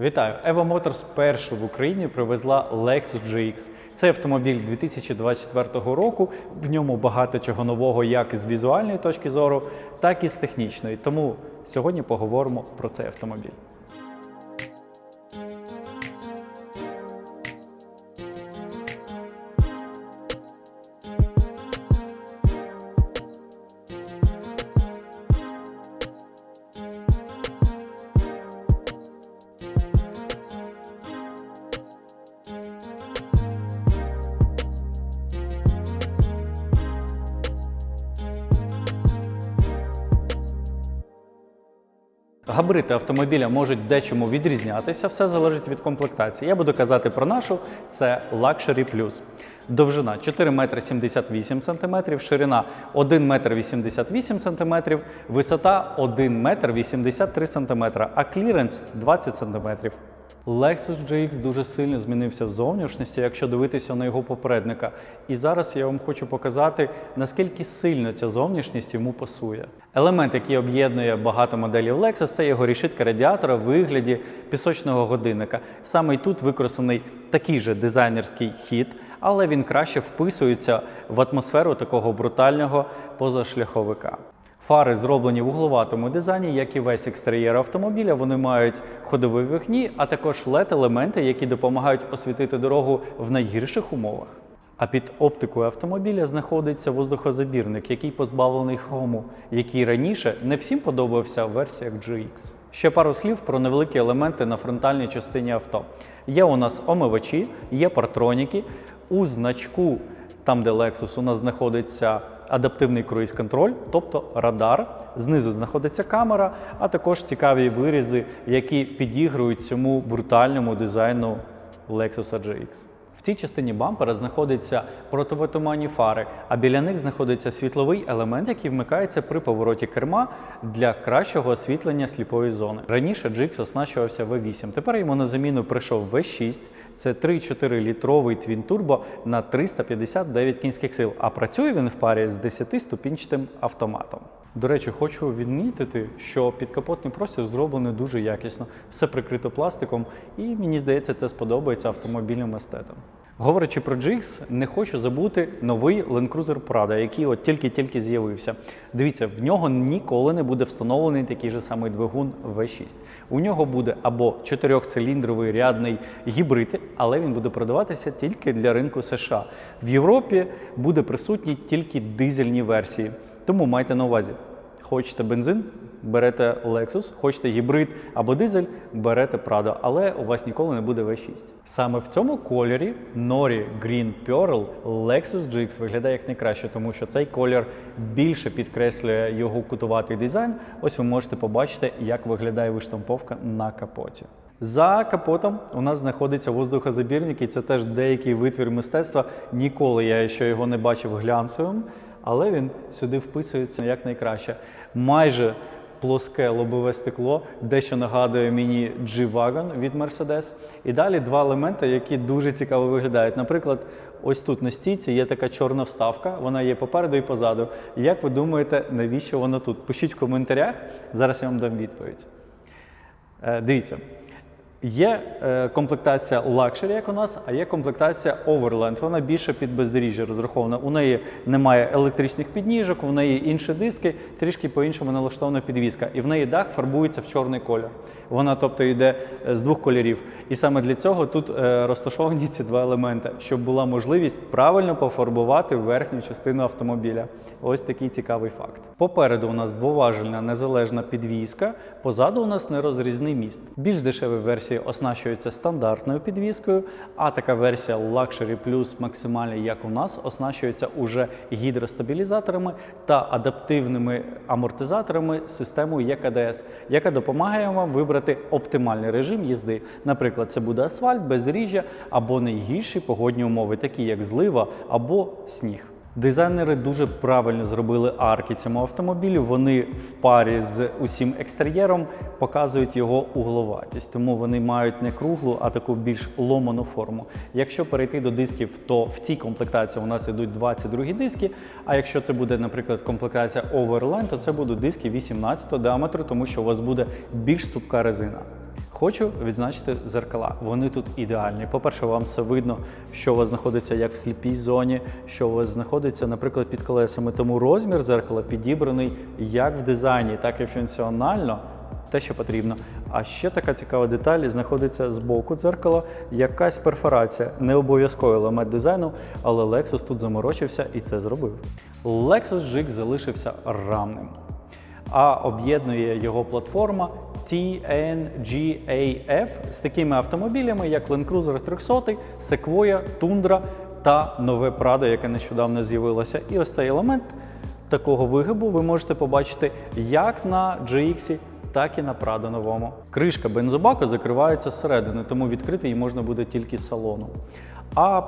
Вітаю! Evo Motors першу в Україні привезла Lexus GX. Це автомобіль 2024 року. В ньому багато чого нового, як з візуальної точки зору, так і з технічної. Тому сьогодні поговоримо про цей автомобіль. Габарити автомобіля можуть дечому відрізнятися, все залежить від комплектації. Я буду казати про нашу, це Luxury Plus. Довжина 4 метри 78 см, ширина 1 метр 88 см, висота 1 метр 83 см, а кліренс 20 см. Lexus GX дуже сильно змінився в зовнішності, якщо дивитися на його попередника. І зараз я вам хочу показати, наскільки сильно ця зовнішність йому пасує. Елемент, який об'єднує багато моделів Lexus, це його рішитка радіатора в вигляді пісочного годинника. Саме й тут використаний такий же дизайнерський хід, але він краще вписується в атмосферу такого брутального позашляховика. Фари зроблені в угловатому дизайні, як і весь екстер'єр автомобіля. Вони мають ходові вихні, а також led елементи які допомагають освітити дорогу в найгірших умовах. А під оптикою автомобіля знаходиться воздухозабірник, який позбавлений хрому, який раніше не всім подобався в версіях GX. Ще пару слів про невеликі елементи на фронтальній частині авто. Є у нас омивачі, є партроніки. У значку, там де Lexus, у нас знаходиться адаптивний круїз-контроль, тобто радар. Знизу знаходиться камера, а також цікаві вирізи, які підігрують цьому брутальному дизайну Lexus GX. В цій частині бампера знаходяться противотуманні фари, а біля них знаходиться світловий елемент, який вмикається при повороті керма для кращого освітлення сліпої зони. Раніше GX оснащувався V8, тепер йому на заміну прийшов V6. Це 3,4 літровий твін турбо на 359 кінських сил, а працює він в парі з 10-ступінчатим автоматом. До речі, хочу відмітити, що підкапотний простір зроблений дуже якісно, все прикрито пластиком, і мені здається, це сподобається автомобільним естетам. Говорячи про GX, не хочу забути новий Land Cruiser Prado, який от тільки-тільки з'явився. Дивіться, в нього ніколи не буде встановлений такий же самий двигун V6. У нього буде або чотирьохциліндровий рядний гібрид, але він буде продаватися тільки для ринку США. В Європі буде присутні тільки дизельні версії. Тому майте на увазі, хочете бензин, берете Lexus, хочете гібрид або дизель, берете Prado, але у вас ніколи не буде V6. Саме в цьому кольорі Nori Green Pearl Lexus GX виглядає як найкраще, тому що цей колір більше підкреслює його кутуватий дизайн. Ось ви можете побачити, як виглядає виштамповка на капоті. За капотом у нас знаходиться воздухозабірник, і це теж деякий витвір мистецтва. Ніколи я ще його не бачив глянцевим, але він сюди вписується як найкраще. Майже плоске лобове стекло, дещо нагадує мені G-Wagon від Mercedes. І далі два елементи, які дуже цікаво виглядають. Наприклад, ось тут на стійці є така чорна вставка, вона є попереду і позаду. Як ви думаєте, навіщо вона тут? Пишіть в коментарях, зараз я вам дам відповідь. Е, Дивіться, є е, комплектація лакшері, як у нас, а є комплектація Overland. Вона більше під бездоріжжя розрахована. У неї немає електричних підніжок, у неї інші диски, трішки по-іншому налаштована підвізка. І в неї дах фарбується в чорний колір. Вона, тобто, йде е, з двох кольорів. І саме для цього тут е, розташовані ці два елементи, щоб була можливість правильно пофарбувати верхню частину автомобіля. Ось такий цікавий факт. Попереду у нас двоважельна незалежна підвізка, позаду у нас нерозрізний міст. Більш дешеві версії оснащуються стандартною підвіскою, а така версія Luxury Plus максимальна, як у нас, оснащується уже гідростабілізаторами та адаптивними амортизаторами системою ЕКДС, яка допомагає вам вибрати оптимальний режим їзди. Наприклад, це буде асфальт, бездоріжжя або найгірші погодні умови, такі як злива або сніг. Дизайнери дуже правильно зробили арки цьому автомобілю. Вони в парі з усім екстер'єром показують його угловатість, тому вони мають не круглу, а таку більш ломану форму. Якщо перейти до дисків, то в цій комплектації у нас ідуть 22 диски. А якщо це буде, наприклад, комплектація Overland, то це будуть диски 18 діаметру, тому що у вас буде більш цупка резина. Хочу відзначити зеркала. Вони тут ідеальні. По-перше, вам все видно, що у вас знаходиться як в сліпій зоні, що у вас знаходиться, наприклад, під колесами. Тому розмір зеркала підібраний як в дизайні, так і функціонально. Те, що потрібно. А ще така цікава деталь знаходиться з боку дзеркала якась перфорація. Не обов'язковий елемент дизайну, але Lexus тут заморочився і це зробив. Lexus GX залишився рамним а об'єднує його платформа TNGAF з такими автомобілями, як Land Cruiser 300, Sequoia, Tundra та нове Prado, яке нещодавно з'явилося. І ось цей елемент такого вигибу ви можете побачити як на GX, так і на Prado новому. Кришка бензобака закривається зсередини, тому відкрити її можна буде тільки з салону. А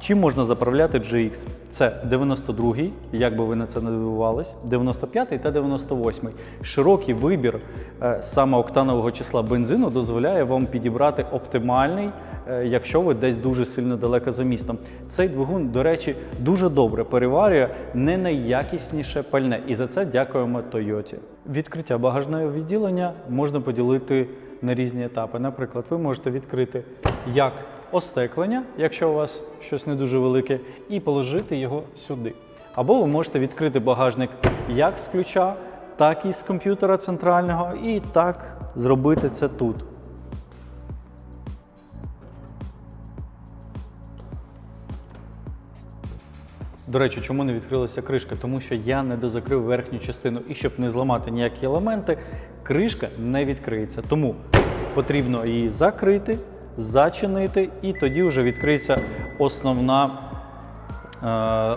чим можна заправляти GX? Це 92-й, як би ви на це не дивувались, 95-й та 98-й. Широкий вибір е, саме октанового числа бензину дозволяє вам підібрати оптимальний, е, якщо ви десь дуже сильно далеко за містом. Цей двигун, до речі, дуже добре переварює не найякісніше пальне, і за це дякуємо Toyota. Відкриття багажного відділення можна поділити на різні етапи. Наприклад, ви можете відкрити як остеклення, якщо у вас щось не дуже велике, і положити його сюди. Або ви можете відкрити багажник як з ключа, так і з комп'ютера центрального, і так зробити це тут. До речі, чому не відкрилася кришка? Тому що я не дозакрив верхню частину. І щоб не зламати ніякі елементи, кришка не відкриється. Тому потрібно її закрити, зачинити, і тоді вже відкриється основна. е,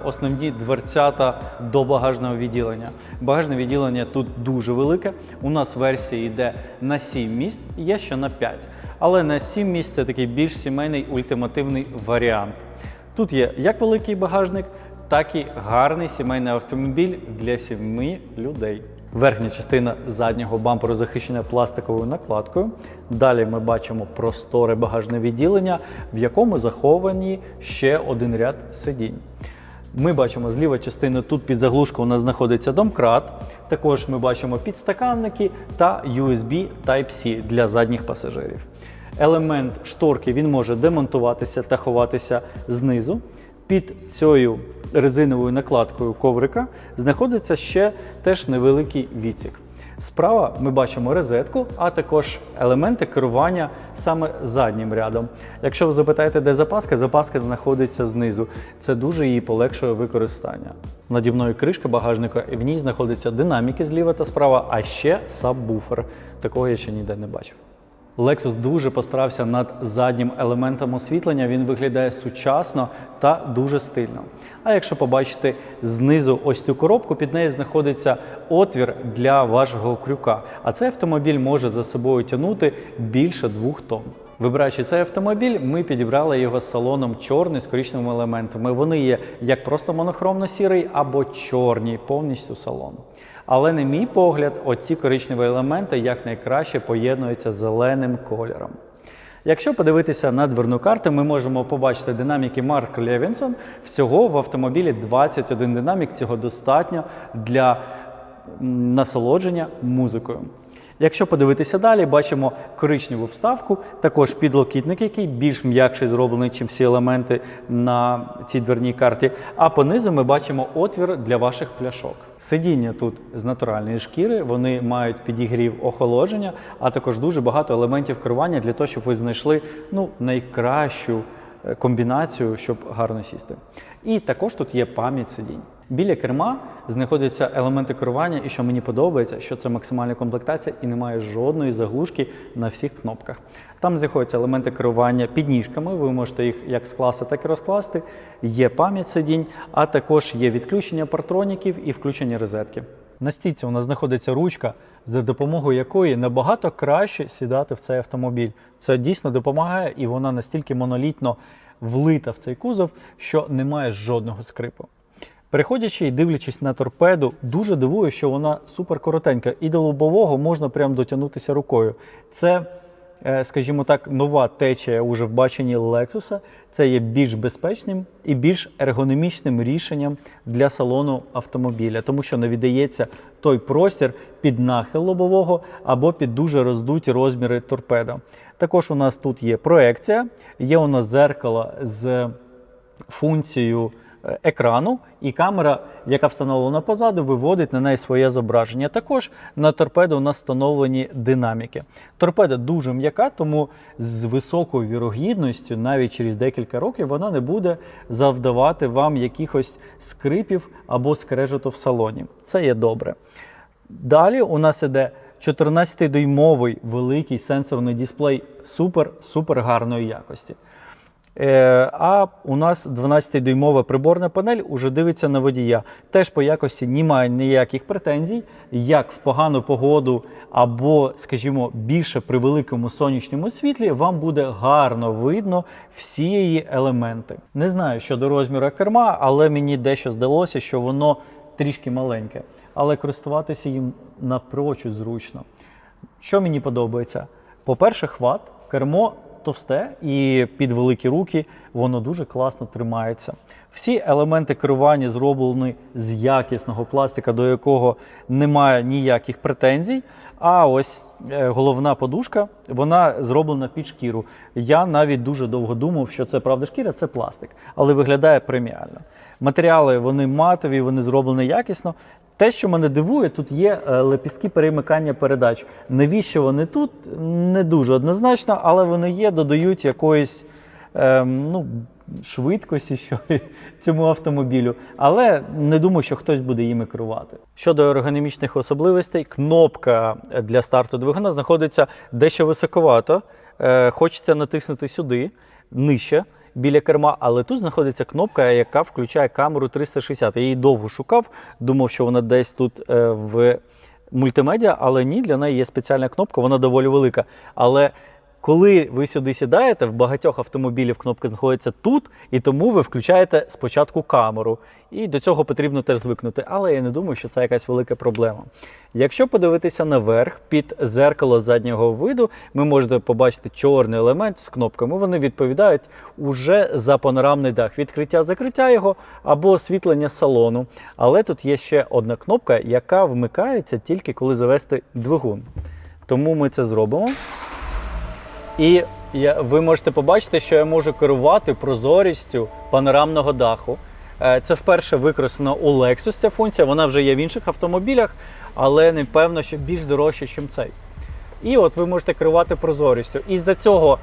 Основні дверцята до багажного відділення. Багажне відділення тут дуже велике. У нас версія йде на 7 місць, є ще на 5. Але на 7 місць це такий більш сімейний ультимативний варіант. Тут є як великий багажник, так і гарний сімейний автомобіль для сім'ї людей. Верхня частина заднього бамперу захищена пластиковою накладкою. Далі ми бачимо просторе багажне відділення, в якому заховані ще один ряд сидінь. Ми бачимо зліва частини тут під заглушкою у нас знаходиться домкрат. Також ми бачимо підстаканники та USB Type-C для задніх пасажирів. Елемент шторки він може демонтуватися та ховатися знизу. Під цією резиновою накладкою коврика знаходиться ще теж невеликий відсік. Справа ми бачимо розетку, а також елементи керування саме заднім рядом. Якщо ви запитаєте, де запаска, запаска знаходиться знизу. Це дуже її полегшує використання. Наді мною кришка багажника, і в ній знаходяться динаміки зліва та справа, а ще сабвуфер. Такого я ще ніде не бачив. Lexus дуже постарався над заднім елементом освітлення. Він виглядає сучасно та дуже стильно. А якщо побачите знизу ось цю коробку, під нею знаходиться отвір для вашого крюка. А цей автомобіль може за собою тягнути більше двох тонн. Вибираючи цей автомобіль, ми підібрали його з салоном чорний з коричневими елементами. Вони є як просто монохромно-сірий або чорні, повністю салон. Але, на мій погляд, оці коричневі елементи якнайкраще поєднуються з зеленим кольором. Якщо подивитися на дверну карту, ми можемо побачити динаміки Марк Левінсон. Всього в автомобілі 21 динамік. Цього достатньо для насолодження музикою. Якщо подивитися далі, бачимо коричневу вставку, також підлокітник, який більш м'якший зроблений, ніж всі елементи на цій дверній карті. А понизу ми бачимо отвір для ваших пляшок. Сидіння тут з натуральної шкіри, вони мають підігрів охолодження, а також дуже багато елементів керування для того, щоб ви знайшли ну, найкращу е, комбінацію, щоб гарно сісти. І також тут є пам'ять сидінь. Біля керма знаходяться елементи керування, і що мені подобається, що це максимальна комплектація і немає жодної заглушки на всіх кнопках. Там знаходяться елементи керування підніжками, ви можете їх як скласти, так і розкласти. Є пам'ять сидінь, а також є відключення партроніків і включення розетки. На стійці у нас знаходиться ручка, за допомогою якої набагато краще сідати в цей автомобіль. Це дійсно допомагає, і вона настільки монолітно влита в цей кузов, що немає жодного скрипу. Переходячи і дивлячись на торпеду, дуже дивує, що вона супер коротенька, і до лобового можна прям дотягнутися рукою. Це е, скажімо так, нова течія уже в баченні Lexus. Це є більш безпечним і більш ергономічним рішенням для салону автомобіля, тому що не віддається той простір під нахил лобового або під дуже роздуті розміри торпеда. Також у нас тут є проекція, є у нас зеркало з функцією екрану, і камера, яка встановлена позаду, виводить на неї своє зображення. Також на торпеду у нас встановлені динаміки. Торпеда дуже м'яка, тому з високою вірогідністю, навіть через декілька років, вона не буде завдавати вам якихось скрипів або скрежету в салоні. Це є добре. Далі у нас іде 14-дюймовий великий сенсорний дисплей супер-супер гарної якості. Е, А у нас 12-дюймова приборна панель уже дивиться на водія. Теж по якості немає ніяких претензій, як в погану погоду або, скажімо, більше при великому сонячному світлі, вам буде гарно видно всі її елементи. Не знаю щодо розміру керма, але мені дещо здалося, що воно трішки маленьке, але користуватися їм напрочуд зручно. Що мені подобається? По-перше, хват, кермо товсте і під великі руки воно дуже класно тримається. Всі елементи керування зроблені з якісного пластика, до якого немає ніяких претензій. А ось е, головна подушка вона зроблена під шкіру. Я навіть дуже довго думав, що це правда шкіра, це пластик, але виглядає преміально. Матеріали вони матові, вони зроблені якісно. Те, що мене дивує, тут є е, лепістки перемикання передач. Навіщо вони тут? Не дуже однозначно, але вони є, додають якоїсь ем, ну, швидкості що, цьому автомобілю. Але не думаю, що хтось буде їми керувати. Щодо ергономічних особливостей, кнопка для старту двигуна знаходиться дещо високовато. Е, Хочеться натиснути сюди, нижче біля керма, але тут знаходиться кнопка, яка включає камеру 360. Я її довго шукав, думав, що вона десь тут е, в мультимедіа, але ні, для неї є спеціальна кнопка, вона доволі велика. Але коли ви сюди сідаєте, в багатьох автомобілів кнопка знаходиться тут, і тому ви включаєте спочатку камеру. І до цього потрібно теж звикнути. Але я не думаю, що це якась велика проблема. Якщо подивитися наверх під зеркало заднього виду, ви можете побачити чорний елемент з кнопками. Вони відповідають уже за панорамний дах, відкриття, закриття його або освітлення салону. Але тут є ще одна кнопка, яка вмикається тільки коли завести двигун. Тому ми це зробимо. І я, ви можете побачити, що я можу керувати прозорістю панорамного даху. Е, Це вперше використано у Lexus ця функція, вона вже є в інших автомобілях, але не певно, що більш дорожче, ніж цей. І от ви можете керувати прозорістю. Із-за цього, е,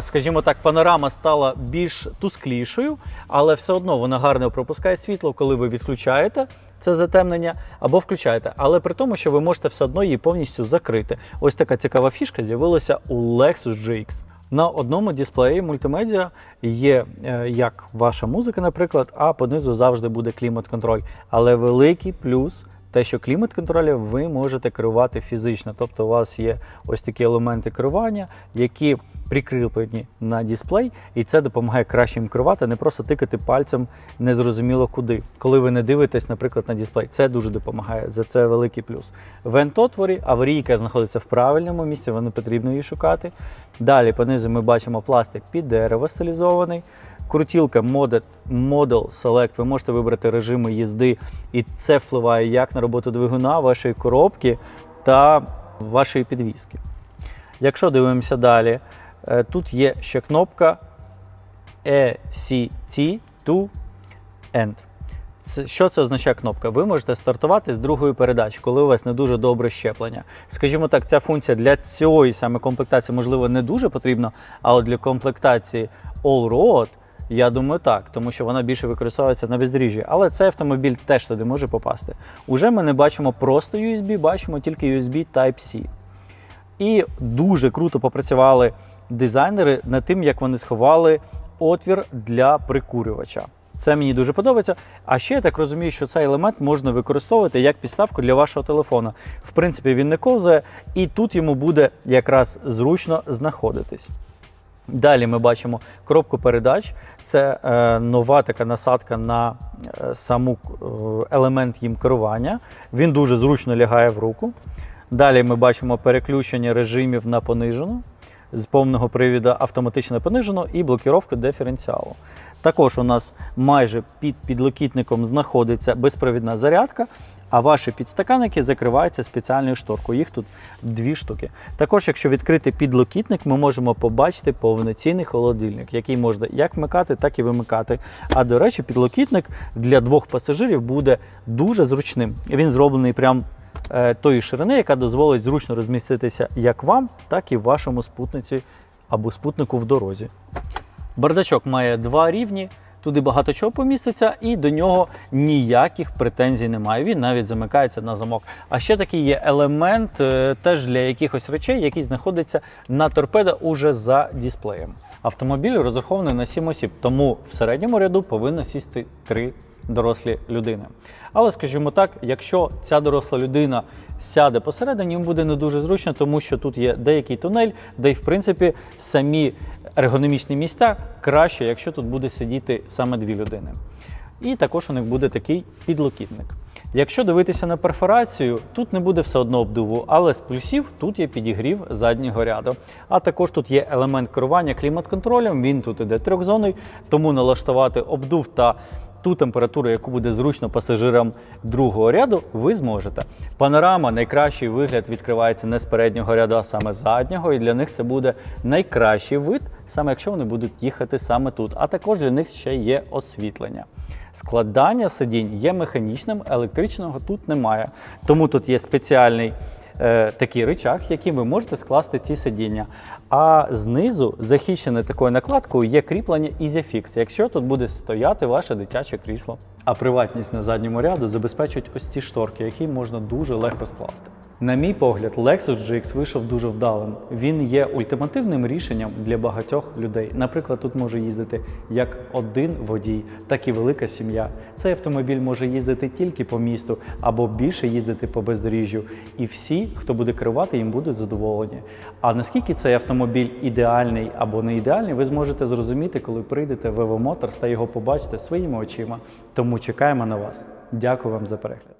скажімо так, панорама стала більш тусклішою, але все одно вона гарно пропускає світло, коли ви відключаєте це затемнення або включаєте. Але при тому, що ви можете все одно її повністю закрити. Ось така цікава фішка з'явилася у Lexus GX. На одному дисплеї мультимедіа є е, як ваша музика, наприклад, а понизу завжди буде клімат-контроль. Але великий плюс те, що клімат-контролем ви можете керувати фізично. Тобто у вас є ось такі елементи керування, які прикріплені на дисплей, і це допомагає краще їм керувати, не просто тикати пальцем незрозуміло куди. Коли ви не дивитесь, наприклад, на дисплей, це дуже допомагає. За це великий плюс. Вентотворі, аварійка знаходиться в правильному місці, воно потрібно її шукати. Далі понизу ми бачимо пластик під дерево стилізований. Крутілка Model, Select, ви можете вибрати режими їзди, і це впливає як на роботу двигуна, вашої коробки та вашої підвіски. Якщо дивимося далі, тут є ще кнопка ECT to End. Що це означає кнопка? Ви можете стартувати з другої передачі, коли у вас не дуже добре щеплення. Скажімо так, ця функція для цієї саме комплектації, можливо, не дуже потрібна, але для комплектації All-Road, я думаю, так, тому що вона більше використовується на бездоріжжі. Але цей автомобіль теж туди може попасти. Уже ми не бачимо просто USB, бачимо тільки USB Type-C. І дуже круто попрацювали дизайнери над тим, як вони сховали отвір для прикурювача. Це мені дуже подобається. А ще я так розумію, що цей елемент можна використовувати як підставку для вашого телефона. В принципі, він не ковзає, і тут йому буде якраз зручно знаходитись. Далі ми бачимо коробку передач. Це е, нова така насадка на е, саму е, елемент їм керування. Він дуже зручно лягає в руку. Далі ми бачимо переключення режимів на понижену. З повного привіда автоматично понижено і блокіровка диференціалу. Також у нас майже під підлокітником знаходиться безпровідна зарядка, а ваші підстаканники закриваються спеціальною шторкою. Їх тут дві штуки. Також, якщо відкрити підлокітник, ми можемо побачити повноцінний холодильник, який можна як вмикати, так і вимикати. А до речі, підлокітник для двох пасажирів буде дуже зручним. Він зроблений прям тої ширини, яка дозволить зручно розміститися як вам, так і вашому спутниці або спутнику в дорозі. Бардачок має два рівні. Туди багато чого поміститься, і до нього ніяких претензій немає. Він навіть замикається на замок. А ще такий є елемент е, теж для якихось речей, який знаходиться на торпедо уже за дисплеєм. Автомобіль розрахований на 7 осіб, тому в середньому ряду повинно сісти 3 дорослі людини. Але скажімо так, якщо ця доросла людина сяде посередині, йому буде не дуже зручно, тому що тут є деякий тунель, де й в принципі самі ергономічні місця краще, якщо тут буде сидіти саме дві людини. І також у них буде такий підлокітник. Якщо дивитися на перфорацію, тут не буде все одно обдуву, але з плюсів тут є підігрів заднього ряду. А також тут є елемент керування клімат-контролем, він тут іде трьохзонний, тому налаштувати обдув та ту температуру, яку буде зручно пасажирам другого ряду, ви зможете. Панорама, найкращий вигляд відкривається не з переднього ряду, а саме з заднього, і для них це буде найкращий вид, саме якщо вони будуть їхати саме тут. А також для них ще є освітлення. Складання сидінь є механічним, електричного тут немає. Тому тут є спеціальний е, такий рычаг, яким ви можете скласти ці сидіння. А знизу, захищене такою накладкою, є кріплення EasyFix, якщо тут буде стояти ваше дитяче крісло. А приватність на задньому ряду забезпечують ось ці шторки, які можна дуже легко скласти. На мій погляд, Lexus GX вийшов дуже вдалим. Він є ультимативним рішенням для багатьох людей. Наприклад, тут може їздити як один водій, так і велика сім'я. Цей автомобіль може їздити тільки по місту або більше їздити по бездоріжжю. І всі, хто буде керувати, їм будуть задоволені. А наскільки цей автомобіль ідеальний або не ідеальний, ви зможете зрозуміти, коли прийдете в Evo Motors та його побачите своїми очима. Тому чекаємо на вас. Дякую вам за перегляд.